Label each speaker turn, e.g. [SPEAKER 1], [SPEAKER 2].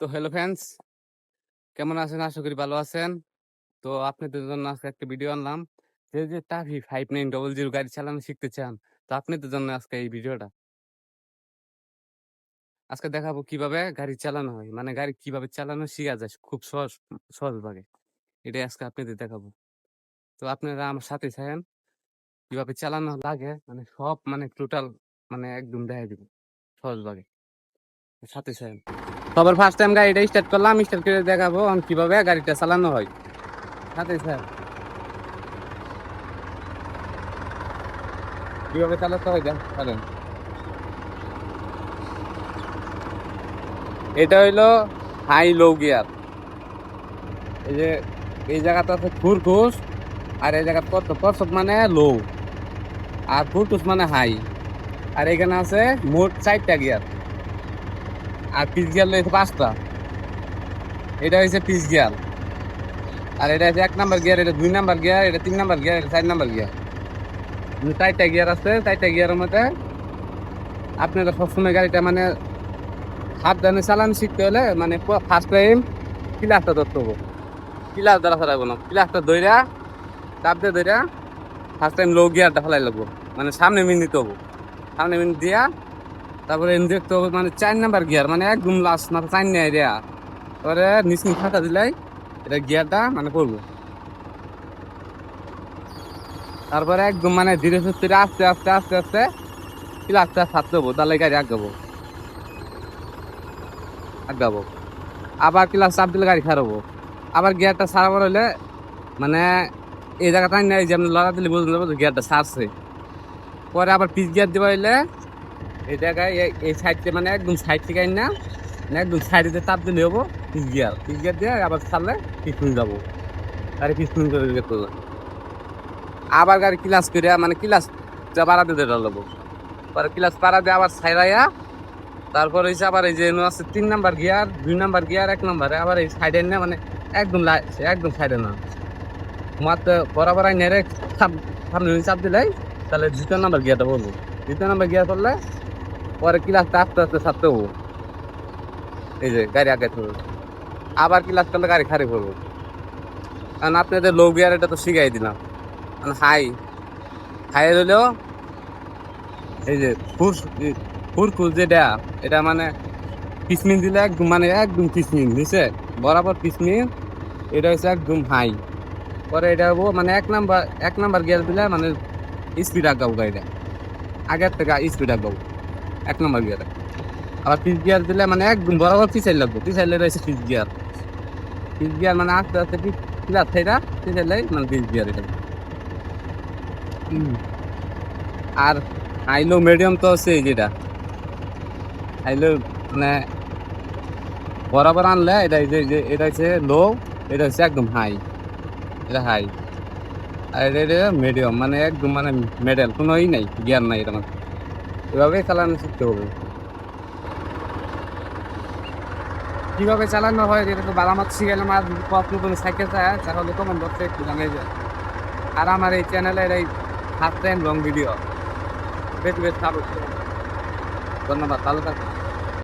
[SPEAKER 1] তো hello friends, কেমন আছেন? আশা করি ভালো আছেন। তো আপনাদের জন্য আজকে একটা ভিডিও আনলাম। যে যে টাভি ফাইভ নাইন ডবল জিরো গাড়ি চালানো শিখতে চান, তো আপনাদের জন্য আজকে এই ভিডিওটা। আজকে দেখাবো কীভাবে গাড়ি চালানো হয় মানে গাড়ি কীভাবে চালানো শিখা যায় খুব সহজ সহজ ভাবে এটাই আজকে আপনাদের দেখাবো। তো আপনারা আমার সাথে থাকেন। কীভাবে চালানো লাগে মানে সব মানে টোটাল মানে একদম দেখাই দিব সহজ ভাবে সাথে থাকেন। সবার ফার্স্ট টাইম গাড়িটা স্টার্ট করলাম স্টার্ট করে দেখাবো আমি কীভাবে গাড়িটা চালানো হয়। সাথে স্যার। কীভাবে চালাতে হয় দেন এটা হইল হাই লো গিয়ার এই যে, এই জায়গাটা আছে ফুরকুস আর এই জায়গা কত, কসব মানে লো আর ফুরকুস মানে হাই আর এখানে আছে মোট চারটা গিয়ার আর পিস গিয়ার রয়েছে পাঁচটা। এটা হচ্ছে পিস গিয়ার। আর এটা হচ্ছে এক নাম্বার গিয়ার, এটা দুই নাম্বার গিয়ার, এটা তিন নাম্বার গিয়ার, এটা চার নাম্বার গিয়ার। চারটা গিয়ার আছে, চারটা গিয়ারের মধ্যে আপনারা সবসময় গাড়িটা মানে সাবধানে চালান, শিখতে হলে মানে ফার্স্ট টাইম ক্লাসটা ধরতে হব। ক্লাস দ্বারা ফেলাবো না ক্লাসটা ধইরা চাপ দিয়ে ফার্স্ট টাইম লো গিয়ারটা ফেলাই লাগবো। মানে সামনে মিন দিতে হব। সামনে মিন দিয়া তারপরে এনে দেখতে হবে মানে চার নাম্বার গিয়ার মানে একদম লাস্ট মাথা চার নেয় রেয়া তারপরে নিচ ফাঁকা দিলাই, এটা গিয়ারটা মানে করব। তারপরে একদম মানে ধীরে সুস্থে আস্তে আস্তে আস্তে আস্তে ক্লাসটা ছাড়তে হব তাহলে গাড়ি আগাবো। আগাবো। আবার ক্লাস চাপ দিলে গাড়ি খারাপো আবার গিয়ারটা ছাড়াবার হলে মানে এই জায়গাটা নেই যে আপনি লড়া দিলে বুঝতে পারব গিয়ারটা ছাড়ছে। পরে আবার পিস গিয়ার দেওয়া হইলে এই জায়গায় এই- সাইডে মানে একদম সাইড থেকে আইন না মানে একদম সাইডে চাপ দিলে হব পিস গিয়ার পিস গিয়ার দিয়ে আবার ছাড়লে পিছন যাব। গাড়ি পিছন করে যেতে হবে। আবার গাড়ি ক্লাস করে মানে ক্লাস বাড়াতে দিতে লাগবো পরে ক্লাস পাড়া দিয়ে আবার ছাইরাইয়া তারপর হয়েছে আবার এই যে আছে তিন নাম্বার গিয়ার, দুই নাম্বার গিয়ার, এক নাম্বারে আবার এই সাইডে না মানে একদম একদম সাইডে না। মাত্র বরাবর আই নেড়ে সাম- সামনে চাপ দিলাই তাহলে দ্বিতীয় নাম্বার গিয়ারটা বলব। দ্বিতীয় নাম্বার গিয়ার করলে পরে ক্লাসটা আস্তে আস্তে ছাড়তে হব। এই যে গাড়ি আগে থাকবে আবার ক্লাস করলে গাড়ি খারাপ করব কারণ আপনাদের লো গিয়ার এটা তো শিখাই দিলাম। কারণ হাই হাই হলেও এই যে ফুস ফুরকুস যেটা, এটা মানে পিসমিন দিলে একদম মানে একদম পিসমিন বুঝছে? বরাবর পিসমিন এটা হচ্ছে একদম হাই পরে এটা হব মানে এক নাম্বার এক নাম্বার গিয়ার দিলে মানে স্পিড আগাবো গাড়িটা। আগের থেকে স্পিড আগাবো। এক নাম্বার গিয়ারে। আবার পিস গিয়ার দিলে মানে একদম বরাবর পিছাই লাগবো, পিছাইলে রয়েছে পিস গিয়ার পিস গিয়ার মানে আস্তে আস্তে পিস পিলার পিছাইলে মানে পিস গিয়ার এটা। আর হাইলো মিডিয়াম তো আছে যেটা। হাইলো মানে বরাবর আনলে এটা যে এটা হচ্ছে লো এটা হচ্ছে একদম হাই এটা হাই আর এটা এটা মিডিয়াম মানে একদম মানে মেডেল কোনো ই নাই গিয়ার নাই এটা মানে এভাবে চালানো শিখতে হবে। কীভাবে চালানো হয় এটা তো বালামাত শিখালাম আর পথ নতুন সাইকেল চায় তাহলে কমেন্ট বক্সে একটু জানাই যায় আর আমার এই চ্যানেলের এই ফার্স্ট টাইম লং ভিডিও বেশ বেশ ধন্যবাদ, ভালো থাকবেন